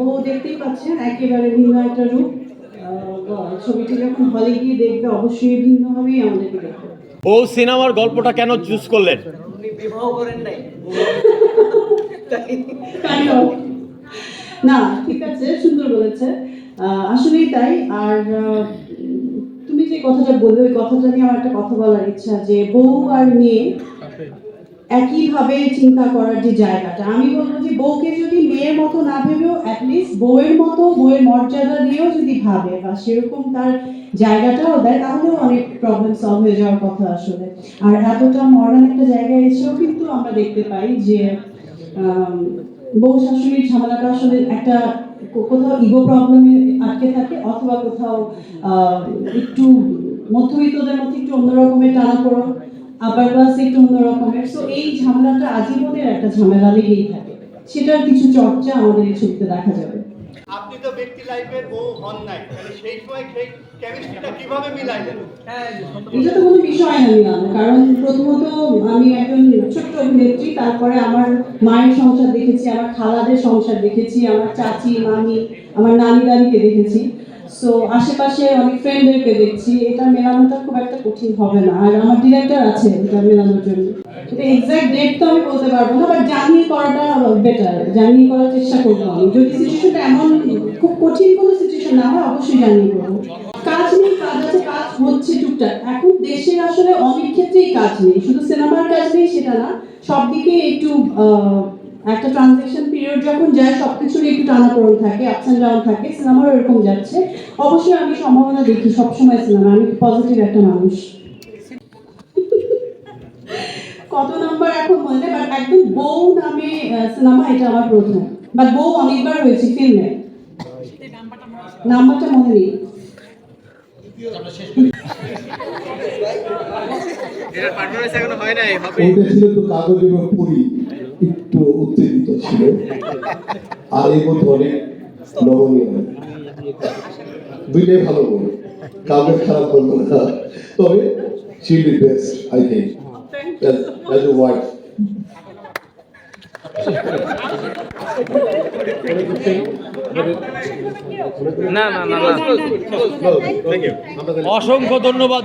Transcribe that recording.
বউ দেখতেই পাচ্ছেন একেবারে ভিন্ন একটা রূপ। ছবিটি যখন হলে গিয়ে দেখবে অবশ্যই ভিন্নভাবেই আমাদেরকে দেখবে ও সিনেমার গল্পটা কেন চুজ করলেন? উনি বিবাহ করেন নাই। না ঠিক আছে সুন্দর বলেছে। আহ, আসলেই তাই। আর তুমি যে কথাটা বললে ওই কথাটা নিয়ে আমার একটা কথা বলার ইচ্ছা যে বউ আর মেয়ে একইভাবে চিন্তা করার যে জায়গাটা আমি বলব যে বউকে যদি মেয়ের মতো না বউয়ের মতো বউয়ের মর্যাদা দিয়েও যদি ভাবে বা সেরকম তার জায়গাটাও দেয়, তাহলেও অনেক প্রবলেম সলভ হয়ে যাওয়ার কথা আসলে। আর এতটা মডার্ন একটা জায়গায় এসেও কিন্তু আমরা দেখতে পাই যে বউ শাশুড়ির ঝামেলাটা আসলে একটা কোথাও ইগো প্রবলেমে আটকে থাকে অথবা কোথাও একটু মধ্যবিত্তদের মধ্যে একটু অন্যরকমের টানা পড়ো আবার ক্লাস একটু অন্যরকমের সো এই ঝামেলাটা আজীবনের একটা ঝামেলা লেগেই থাকে। সেটার কিছু চর্চা আমাদের এই ছবিতে দেখা যাবে। আপনি তো ব্যক্তি লাইফের বউ হন নাই। তাহলে সেই সময় সেই কেমিস্ট্রিটা কীভাবে মিলাইলেন? হ্যাঁ এটা তো কোনো বিষয় না মিলানো। কারণ প্রথমত আমি একজন ছোট্ট অভিনেত্রী তারপরে আমার মায়ের সংসার দেখেছি আমার খালাদের সংসার দেখেছি আমার চাচি মামি আমার নানি দাদিকে দেখেছি। সো আশেপাশে অনেক ফ্রেন্ডদেরকে দেখছি, এটা মেলানোটা খুব একটা কঠিন হবে না। আর আমার ডিরেক্টর আছে এটা মেলানোর জন্য। এটা এক্সাক্ট ডেট তো আমি বলতে পারব না বাট জানিয়ে করাটা বেটার জানিয়ে করার চেষ্টা করব আমি। যদি সিচুয়েশনটা এমন, খুব কঠিন কোনো সিচুয়েশন না হয়, অবশ্যই জানিয়ে করব। কাজ নেই, কাজ আছে, কাজ হচ্ছে টুকটাক এখন দেশের আসলে অনেক ক্ষেত্রেই কাজ নেই। শুধু সিনেমার কাজ নেই, সেটা না। সব দিকে একটু একটা ট্রানজেকশন পিরিয়ড যখন যায় সব কিছুরই একটু টানাপোড়েন থাকে আপস অ্যান্ড ডাউন থাকে সিনেমারও এরকম যাচ্ছে। অবশ্যই আমি সম্ভাবনা দেখি সবসময় সিনেমা আমি পজিটিভ একটা মানুষ। কত নাম্বার এখন মনে নেই বাট একদম বউ নামে সিনেমা এটা আমার প্রথম। বাট বউ অনেকবার হয়েছে ফিল্মে নাম্বারটা মনে নেই। ওইটা ছিল তো কাগজ এবং পুরি। একটু উত্তেজিত ছিল। আর এর মধ্যে অনেক নমনীয় দুইটাই ভালো বল কাগজ খারাপ করব না। তবে be best I think as a wife অসংখ্য ধন্যবাদ।